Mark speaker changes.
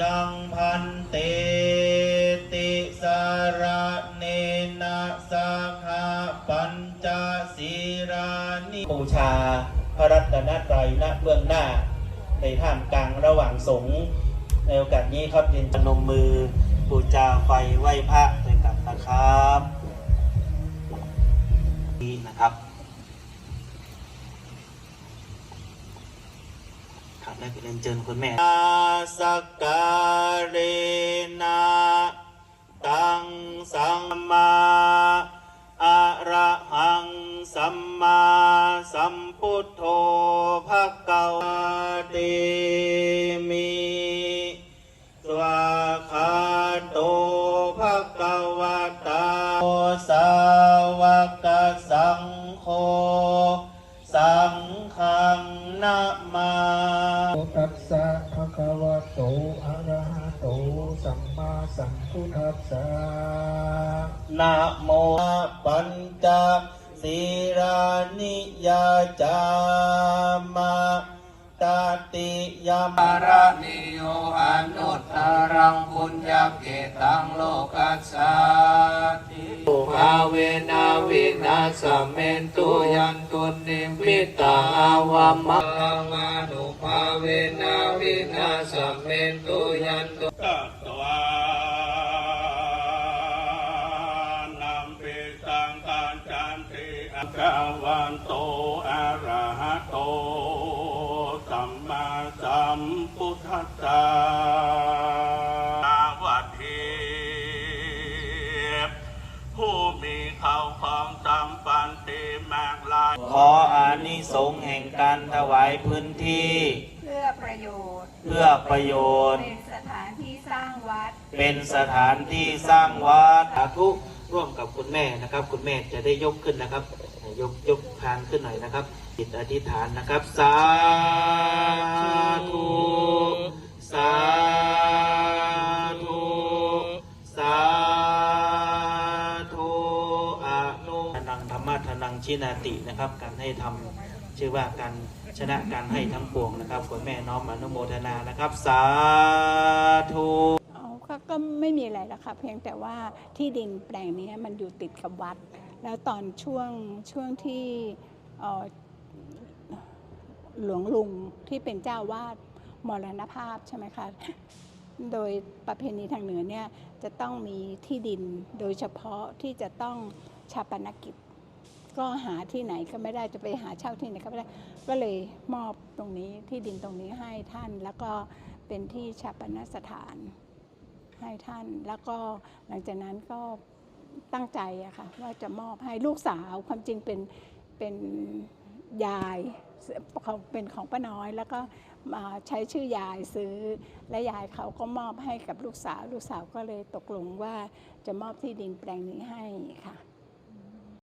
Speaker 1: ยังพันเตติสารเนนะสาขาปัญจศีรานิบูชาพระรัตนตรัยณเบื้องหน้า ในท่ามกลางระหว่างสงฆ์ในโอกาสนี้ครับเรียนพนมมือบูชาไฟไหว้พระด้วยกันนะครับนี่นะครับ ครับได้ไปเรียนเชิญคุณแม่สักการนะตังสัมมาอะระหังสัมมาสัมพุทโธภะคะวะเตมิสวาคาโตภะคะวะตาโสาวกสังโฆสัง มา
Speaker 2: ตัสสะภะคะวะโตอะระหะโตสัมมาสัมพุทธัสสะ
Speaker 1: นะโมปัญจศีรานิยาจามะตาติยาม
Speaker 3: ปาระนิโยอนุตตรังปุญญเกตังโลกัสสาติภาเวนาวินา สเมนตุยันตุนิมิตาอาวามังมานุภาเวนาวินาสเมนตุยันตุ
Speaker 4: ตัตวานัมปิสังกัจจันติอะกาวันโตอะระหะโตสัมมาสัมพุทธัสสะ ขอ
Speaker 1: อานิสงส์แห่งการถวายพื้นที่
Speaker 5: เพื่อประโยชน์
Speaker 1: เพื่อประโยชน์
Speaker 5: เป็นสถานที่สร้างวัด
Speaker 1: เป็นสถานที่สร้างวัดสาธุร่วมกับคุณแม่นะครับ คุณแม่จะได้ยกขึ้นนะครับ ยกยกพานขึ้นหน่อยนะครับจิตอธิษฐานนะครับสาธุ ธรรมะทนังชินาตินะครับ การให้ทำชื่อว่าการชนะการให้ทั้งปวงนะครับคุณแม่น้อมอนุโมทนานะครับ สาธุ
Speaker 6: ก็ก็ไม่มีอะไรแล้วค่ะเพียงแต่ว่าที่ดินแปลงนี้มันอยู่ติดกับวัด แล้วตอนช่วงช่วงที่หลวงลุงที่เป็นเจ้าวาดมรณภาพใช่ไหมคะโดยประเพณีทางเหนือเนี่ยจะต้องมีที่ดินโดยเฉพาะที่จะต้องชาปนกิจ ก็หาที่ไหนก็ไม่ได้จะไปหาเช่าที่ไหนก็ไม่ได้ ก็เลยมอบตรงนี้ที่ดินตรงนี้ให้ท่านแล้วก็เป็นที่ชาปนสถานให้ท่าน แล้วก็หลังจากนั้นก็ตั้งใจอะค่ะว่าจะมอบให้ลูกสาวความจริงเป็นเป็นยายเขาเป็นของป้าน้อย แล้วก็มาใช้ชื่อยายซื้อ และยายเขาก็มอบให้กับลูกสาว ลูกสาวก็เลยตกลงว่าจะมอบที่ดินแปลงนี้ให้ค่ะ